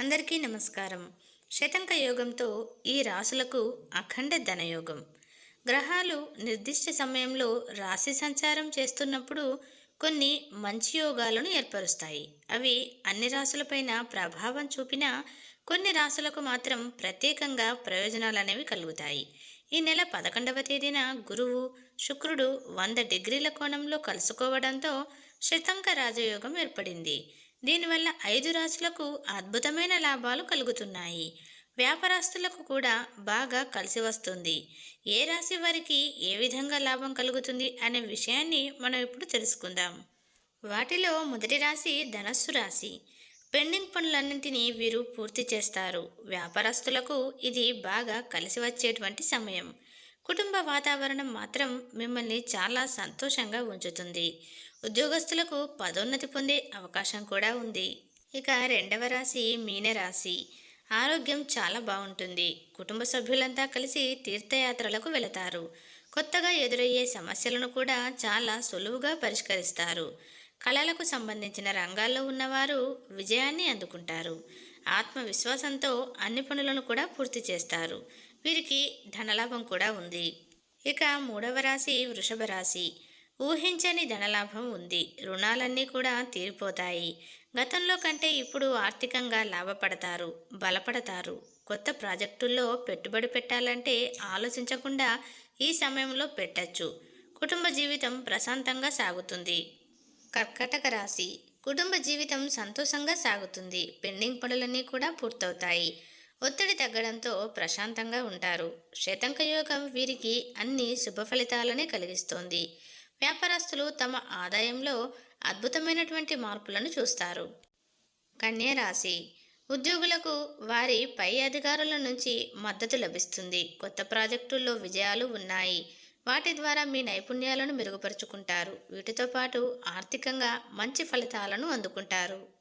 అందరికీ నమస్కారం. శతంక యోగంతో ఈ రాసులకు అఖండ ధనయోగం. గ్రహాలు నిర్దిష్ట సమయంలో రాశి సంచారం చేస్తున్నప్పుడు కొన్ని మంచి యోగాలను ఏర్పరుస్తాయి. అవి అన్ని రాసులపైన ప్రభావం చూపినా కొన్ని రాసులకు మాత్రం ప్రత్యేకంగా ప్రయోజనాలు అనేవి కలుగుతాయి. ఈ నెల పదకొండవ తేదీన గురువు శుక్రుడు వంద డిగ్రీల కోణంలో కలుసుకోవడంతో శతంక రాజయోగం ఏర్పడింది. దీనివల్ల ఐదు రాశులకు అద్భుతమైన లాభాలు కలుగుతున్నాయి. వ్యాపారస్తులకు కూడా బాగా కలిసి వస్తుంది. ఏ రాశి వారికి ఏ విధంగా లాభం కలుగుతుంది అనే విషయాన్ని మనం ఇప్పుడు తెలుసుకుందాం. వాటిలో మొదటి రాశి ధనస్సు రాశి. పెండింగ్ పనులన్నింటినీ వీరు పూర్తి చేస్తారు. వ్యాపారస్తులకు ఇది బాగా కలిసి వచ్చేటువంటి సమయం. కుటుంబ వాతావరణం మాత్రం మిమ్మల్ని చాలా సంతోషంగా ఉంచుతుంది. ఉద్యోగస్తులకు పదోన్నతి పొందే అవకాశం కూడా ఉంది. ఇక రెండవ రాశి మీనరాశి ఆరోగ్యం చాలా బాగుంటుంది. కుటుంబ సభ్యులంతా కలిసి తీర్థయాత్రలకు వెళతారు. కొత్తగా ఎదురయ్యే సమస్యలను కూడా చాలా సులువుగా పరిష్కరిస్తారు. కళలకు సంబంధించిన రంగాల్లో ఉన్నవారు విజయాన్ని అందుకుంటారు. ఆత్మవిశ్వాసంతో అన్ని పనులను కూడా పూర్తి చేస్తారు. వీరికి ధనలాభం కూడా ఉంది. ఇక మూడవ రాశి వృషభ రాశి. ఊహించని ధనలాభం ఉంది. రుణాలన్నీ కూడా తీరిపోతాయి. గతంలో కంటే ఇప్పుడు ఆర్థికంగా లాభపడతారు బలపడతారు. కొత్త ప్రాజెక్టుల్లో పెట్టుబడి పెట్టాలంటే ఆలోచించకుండా ఈ సమయంలో పెట్టచ్చు. కుటుంబ జీవితం ప్రశాంతంగా సాగుతుంది. కర్కటక రాశి. కుటుంబ జీవితం సంతోషంగా సాగుతుంది. పెండింగ్ పనులన్నీ కూడా పూర్తవుతాయి. ఒత్తిడి తగ్గడంతో ప్రశాంతంగా ఉంటారు. శతంక యోగం వీరికి అన్ని శుభ ఫలితాలనే కలిగిస్తోంది. వ్యాపారస్తులు తమ ఆదాయంలో అద్భుతమైనటువంటి మార్పులను చూస్తారు. కన్యరాశి ఉద్యోగులకు వారి పై అధికారుల నుంచి మద్దతు లభిస్తుంది. కొత్త ప్రాజెక్టుల్లో విజయాలు ఉన్నాయి. వాటి ద్వారా మీ నైపుణ్యాలను మెరుగుపరుచుకుంటారు. వీటితో పాటు ఆర్థికంగా మంచి ఫలితాలను అందుకుంటారు.